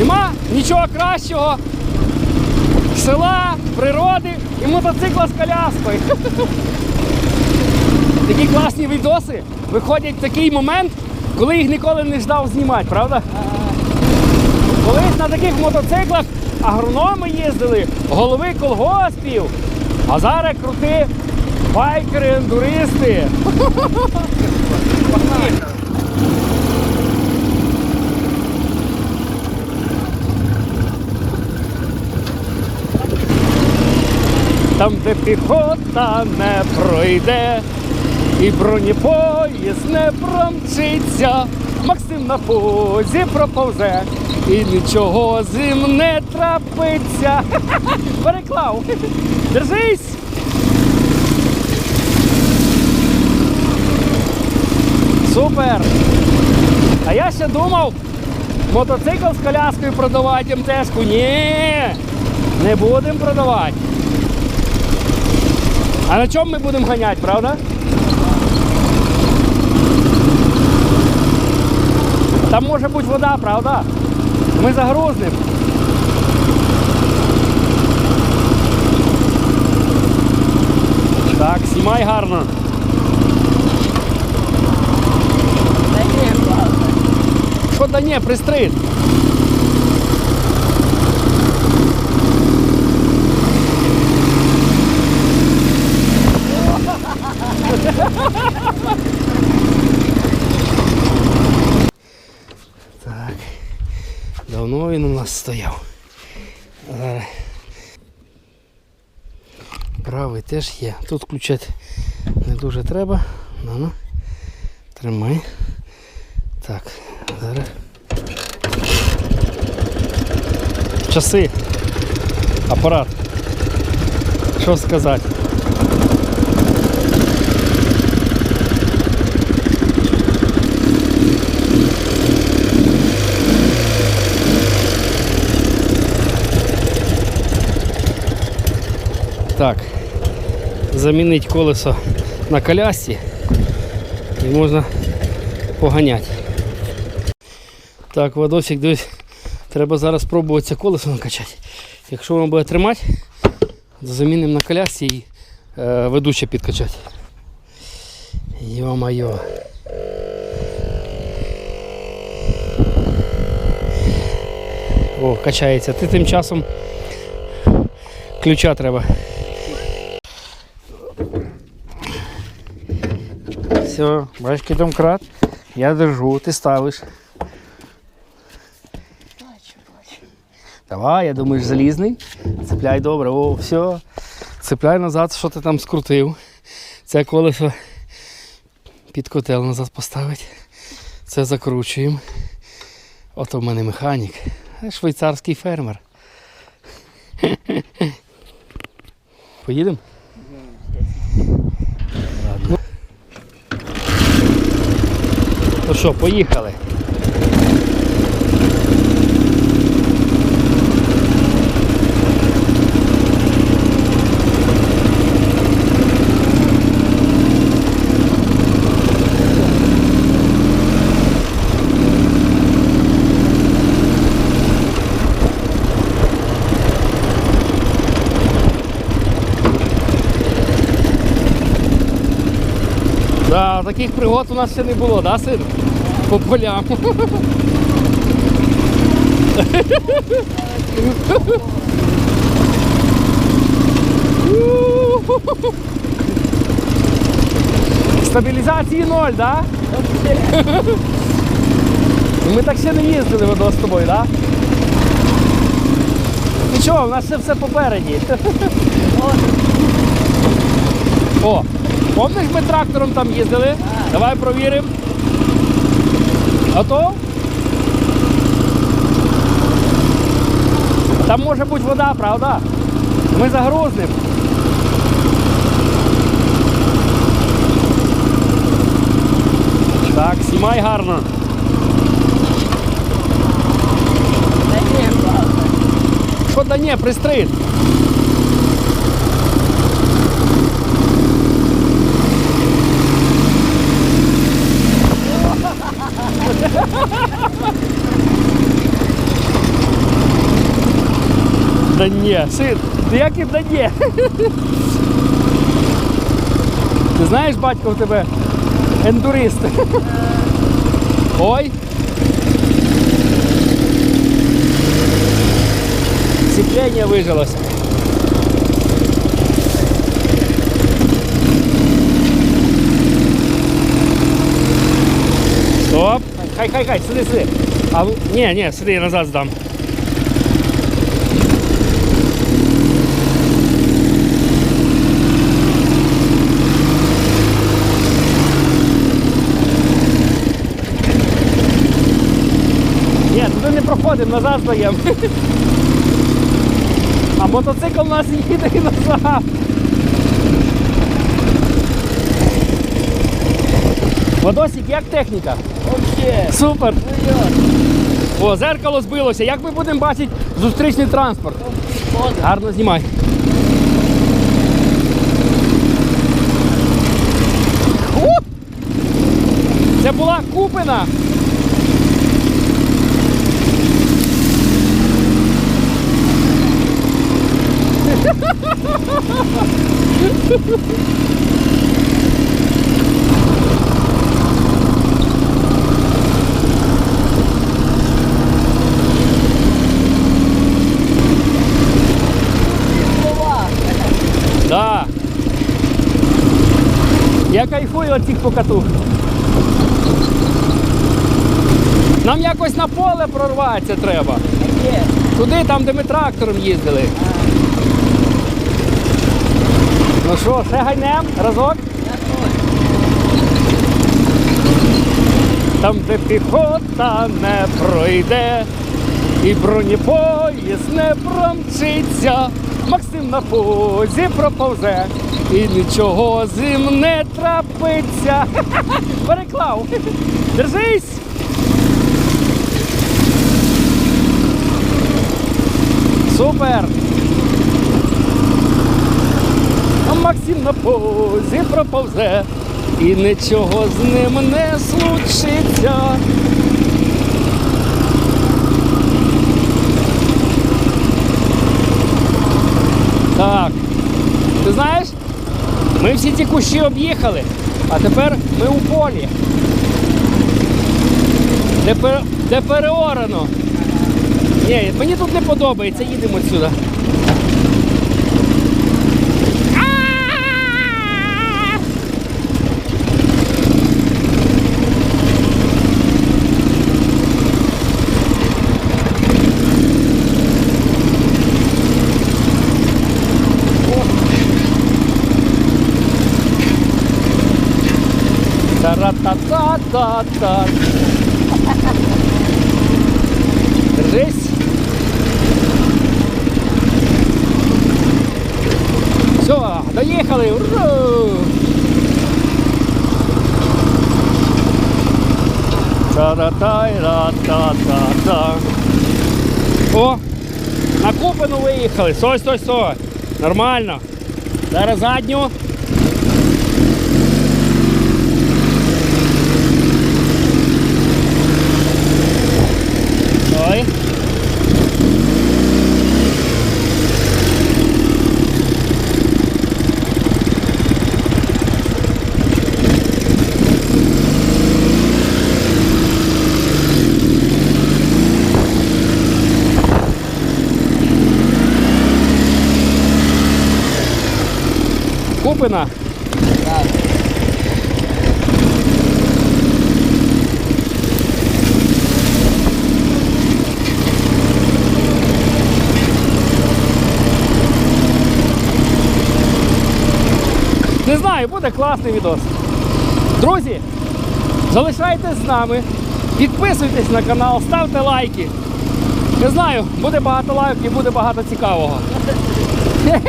Нема нічого кращого. Села, природи і мотоцикла з коляскою. Такі класні відоси виходять в такий момент, коли їх ніколи не ждав знімати, правда? Колись на таких мотоциклах агрономи їздили, голови колгоспів, а зараз крути байкери, ендуристи. Там, де піхота не пройде, і бронепоїзд не промчиться, Максим на позі проповзе, і нічого з ним не трапиться. Переклав. Держись! Супер! А я ще думав, мотоцикл з коляскою продавати МТшку. Ні, не будемо продавати. А на чому ми будемо ганяти, правда? Там може бути вода, правда? Ми загрузнемо. Так, знімай гарно. Що да ні, пристрит. Так. Давно він у нас стояв. Зараз. Правий теж є. Тут включати не дуже треба. Ну, ну. Тримай. Так, зараз. Часи. Апарат. Що сказати? Так. Замінити колесо на колясці і можна поганяти. Так, Вадосик, дивись, треба зараз спробувати це колесо накачати. Якщо воно буде тримати, замінимо на колясці і е, ведуче підкачати. Йо-майо. О, качається. Ти тим часом ключа треба. Все, бачки домкрат. Я держу, ти ставиш. Давай, я думаю, залізний. Цепляй добре. О, все. Цепляй назад, що ти там скрутив. Це колесо під котел назад поставить. Це закручуємо. Ото в мене механік. Швейцарський фермер. Поїдемо? Ладно. Ну що, поїхали. Да, таких пригод у нас ще не було, да, син? По полям. Стабілізації ноль, да? Ми так ще не їздили водо з тобою, да? Нічого, в нас ще все попереді. О, помниш ми трактором там їздили? Давай провіримо. Готов? Там може бути вода, правда? Ми загрузнемо. Так, знімай гарно. Що да ні, пристрит. Да ні, син, ну як і да ні. Ти знаєш, батько в тебе ендурист. Ой. Сцепление выжилось. Стоп. Хай, хай, хай, сиди, сиди. А, ви- ні, ні, сиди, я назад здам. Проходимо, назад здаємо. А мотоцикл у нас їде і назад. Вадосик, як техніка? Вообще, Супер! О, зеркало збилося. Як ми будемо бачити зустрічний транспорт? Гарно знімай. Це була купина. Да. Я кайфую від цих покатух. Нам якось на поле прорватися треба. Туди, там, де ми трактором їздили. Ну що, ще гайнем? Разок? Там, де піхота не пройде, і бронепоїзд не промчиться, Максим на позі проповзе, і нічого з ним не трапиться. Переклав. Держись! Супер! А Максим на позі проповзе, і нічого з ним не случиться. Так. Ти знаєш, ми всі ці кущі об'їхали, а тепер ми у полі. Де, пер... де переорано. Ні, мені тут не подобається, їдемо сюди. Та-ра-та-та-та-та. Держись. Все, доїхали. Ура! Та-та-та-ра-та-та-та. О, на Купину виїхали. Стой, стой, стой. Нормально. Зараз задню. Ой. Купина. Так. Не знаю, класний відос. Друзі, залишайтесь з нами, підписуйтесь на канал, ставте лайки. Не знаю, буде багато лайків, буде багато цікавого.